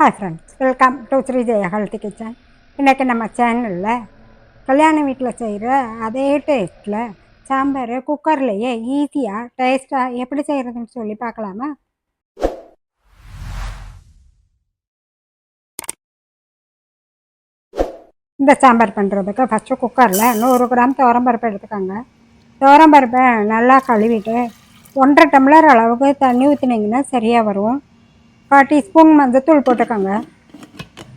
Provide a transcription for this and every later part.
Hi friends welcome to Sri Jaya kitchen இன்றைக்கி நம்ம சேனலில் கல்யாண வீட்டில் செய்கிற அதே டேஸ்ட்டில் சாம்பார் குக்கர்லேயே ஈஸியாக டேஸ்ட்டாக எப்படி செய்கிறதுன்னு சொல்லி பார்க்கலாமா? இந்த சாம்பார் பண்ணுறதுக்கு ஃபஸ்ட்டு குக்கரில் நூறு கிராம் துவரம்பருப்பு எடுத்துக்கோங்க. துவரம்பருப்பை நல்லா கழுவிட்டு ஒன்றரை டம்ளர் அளவுக்கு தண்ணி ஊற்றினீங்கன்னா சரியாக வரும். கால் டீஸ்பூன் மஞ்சத்தூள் போட்டுக்கோங்க.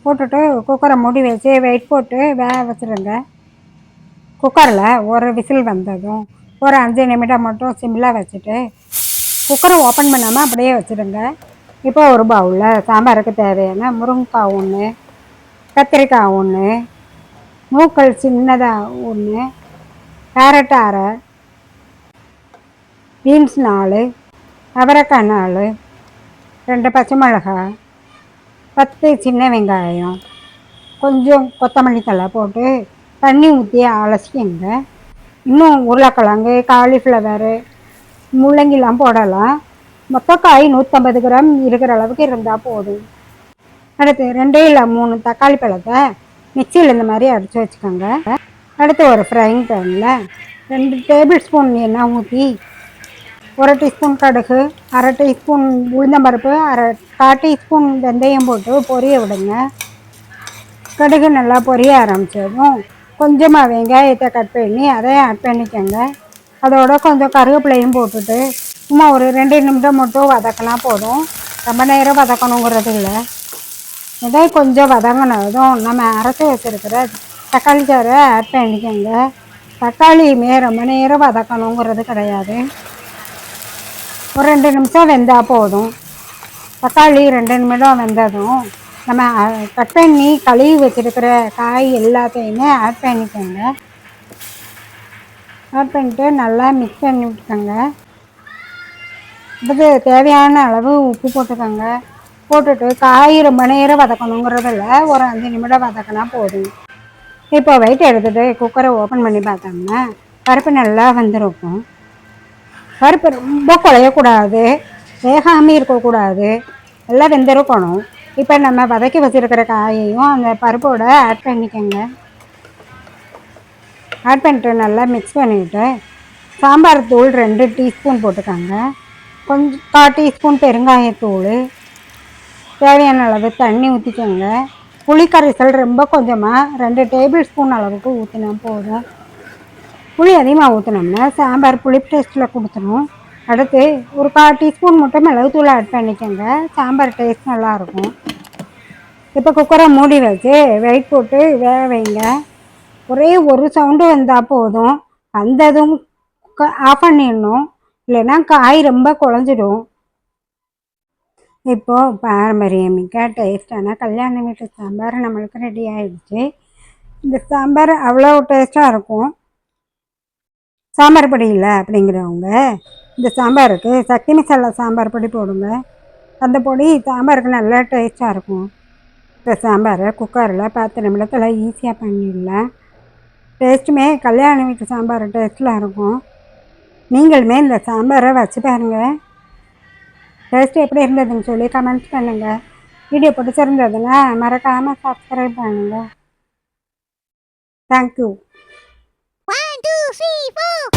போட்டுட்டு குக்கரை மூடி வச்சு வெயிட் போட்டு வேக வச்சுருங்க. குக்கரில் ஒரு விசில் வந்ததும் ஒரு அஞ்சு நிமிடம் மட்டும் சிம்மில் வச்சுட்டு குக்கரை ஓப்பன் பண்ணாமல் அப்படியே வச்சுடுங்க இப்போ ஒரு பவுலில் சாம்பாருக்கு தேவையான முருங்கைக்காய் ஒன்று கத்திரிக்காய் ஒன்று மூக்கள் சின்னதாக ஒன்று கேரட் அரை பீன்ஸ் நாலு அவரைக்காய் நாலு ரெண்டு பச்சை மிளகாய் பத்து சின்ன வெங்காயம் கொஞ்சம் கொத்தமல்லி தழை போட்டு தண்ணி ஊற்றி அலசிக்கங்க. இன்னும் உருளைக்கிழங்கு காலிஃப்ளவரு முள்ளங்கிலாம் போடலாம். மொத்த காய் நூற்றம்பது கிராம் இருக்கிற அளவுக்கு இருந்தால் போதும். அடுத்து ரெண்டே இல்லை மூணு தக்காளி பழத்தை மிக்சியில் இந்த மாதிரி அடித்து வச்சுக்கோங்க. அடுத்து ஒரு ஃப்ரைங் பேனில் ரெண்டு டேபிள் ஸ்பூன் எண்ணெய் ஊற்றி ஒரு டீஸ்பூன் கடுகு அரை டீஸ்பூன் உளுந்தம்பருப்பு அரை கால் டீஸ்பூன் வெந்தயம் போட்டு பொரிய விடுங்க. கடுகு நல்லா பொரிய ஆரம்பிச்சிடும் கொஞ்சமாக வெங்காயத்தை கட் பண்ணி அதையும் ஆட் பண்ணிக்கோங்க. அதோட கொஞ்சம் கருவேப்பிலையும் போட்டுட்டு சும்மா ஒரு ரெண்டு நிமிடம் மட்டும் வதக்கினா போதும். ரொம்ப நேரம் வதக்கணுங்கிறது இல்லை. இதை கொஞ்சம் வதங்கினதும் நம்ம அரைச்சி வச்சுருக்கிற தக்காளி சாரை ஆட் பண்ணிக்கோங்க. தக்காளியுமே ரொம்ப நேரம் வதக்கணுங்கிறது கிடையாது. ஒரு ரெண்டு நிமிஷம் வெந்தால் போதும். தக்காளி ரெண்டு நிமிடம் வெந்ததும் நம்ம கட் பண்ணி கழுவி வச்சுருக்கிற காய் எல்லாத்தையுமே ஆட் பண்ணிக்கோங்க. ஆட் பண்ணிட்டு நல்லா மிக்ஸ் பண்ணி விட்டுக்கோங்க. இதுக்கு தேவையான அளவு உப்பு போட்டுக்கோங்க. போட்டுட்டு காய் ரொம்ப நேரம் வதக்கணுங்கிறதில்ல. ஒரு அஞ்சு நிமிடம் வதக்கினா போதும். இப்போ வெயிட் எடுத்துகிட்டு குக்கரை ஓப்பன் பண்ணி பார்த்தோம்னா பருப்பு நல்லா வந்துருக்கும். பருப்பு ரொம்ப குழையக்கூடாது வேகாமல் இருக்கக்கூடாது. எல்லாம் வெந்திருக்கணும். இப்போ நம்ம வதக்கி வச்சுருக்கிற காயையும் அந்த பருப்போட ஆட் பண்ணிக்கோங்க. ஆட் பண்ணிட்டு நல்லா மிக்ஸ் பண்ணிவிட்டு சாம்பார் தூள் ரெண்டு டீஸ்பூன் போட்டுக்கோங்க. கொஞ்சம் கால் டீஸ்பூன் பெருங்காயத்தூள். தேவையான அளவு தண்ணி ஊற்றிக்கோங்க புளிக்கரைசல் ரொம்ப கொஞ்சமாக ரெண்டு டேபிள் ஸ்பூன் அளவுக்கு ஊற்றினா போதும். புளி அதிகமாக ஊற்றினோம்னா சாம்பார் புளி டேஸ்ட்டில் கொடுத்துரும். அடுத்து ஒரு கால் டீஸ்பூன் மட்டும் மிளகுத்தூள் ஆட் பண்ணிக்கோங்க. சாம்பார் டேஸ்ட் நல்லாயிருக்கும் இப்போ குக்கரை மூடி வச்சு வெயிட் போட்டு வேக வைங்க. ஒரே ஒரு சவுண்டு வந்தால் போதும். வந்ததும் ஆஃப் பண்ணிடணும். இல்லைன்னா காய் ரொம்ப குழஞ்சிடும். இப்போது பாரம்பரியமிக்க டேஸ்டான கல்யாண வீட்டு சாம்பார் நம்மளுக்கு ரெடி ஆகிடுச்சு இந்த சாம்பார் அவ்வளோ டேஸ்ட்டாக இருக்கும். சாம்பார் பொடி இல்லை அப்படிங்கிறவங்க இந்த சாம்பாருக்கு சக்தி மசாலா சாம்பார் பொடி போடுங்க. அந்த பொடி சாம்பாருக்கு நல்லா டேஸ்ட்டாக இருக்கும். இந்த சாம்பாரை குக்கரில் பத்து நிமிடத்தில் ஈஸியாக பண்ணிடலாம் டேஸ்ட்டுமே கல்யாண வீட்டு சாம்பார் டேஸ்ட்டில் இருக்கும். நீங்களுமே இந்த சாம்பாரை வச்சு பாருங்கள் டேஸ்ட்டு எப்படி இருந்ததுன்னு சொல்லி கமெண்ட்ஸ் பண்ணுங்கள் வீடியோ பிடிச்சிருந்ததுன்னா மறக்காமல் சப்ஸ்கிரைப் பண்ணுங்கள் தேங்க்யூ 吹风。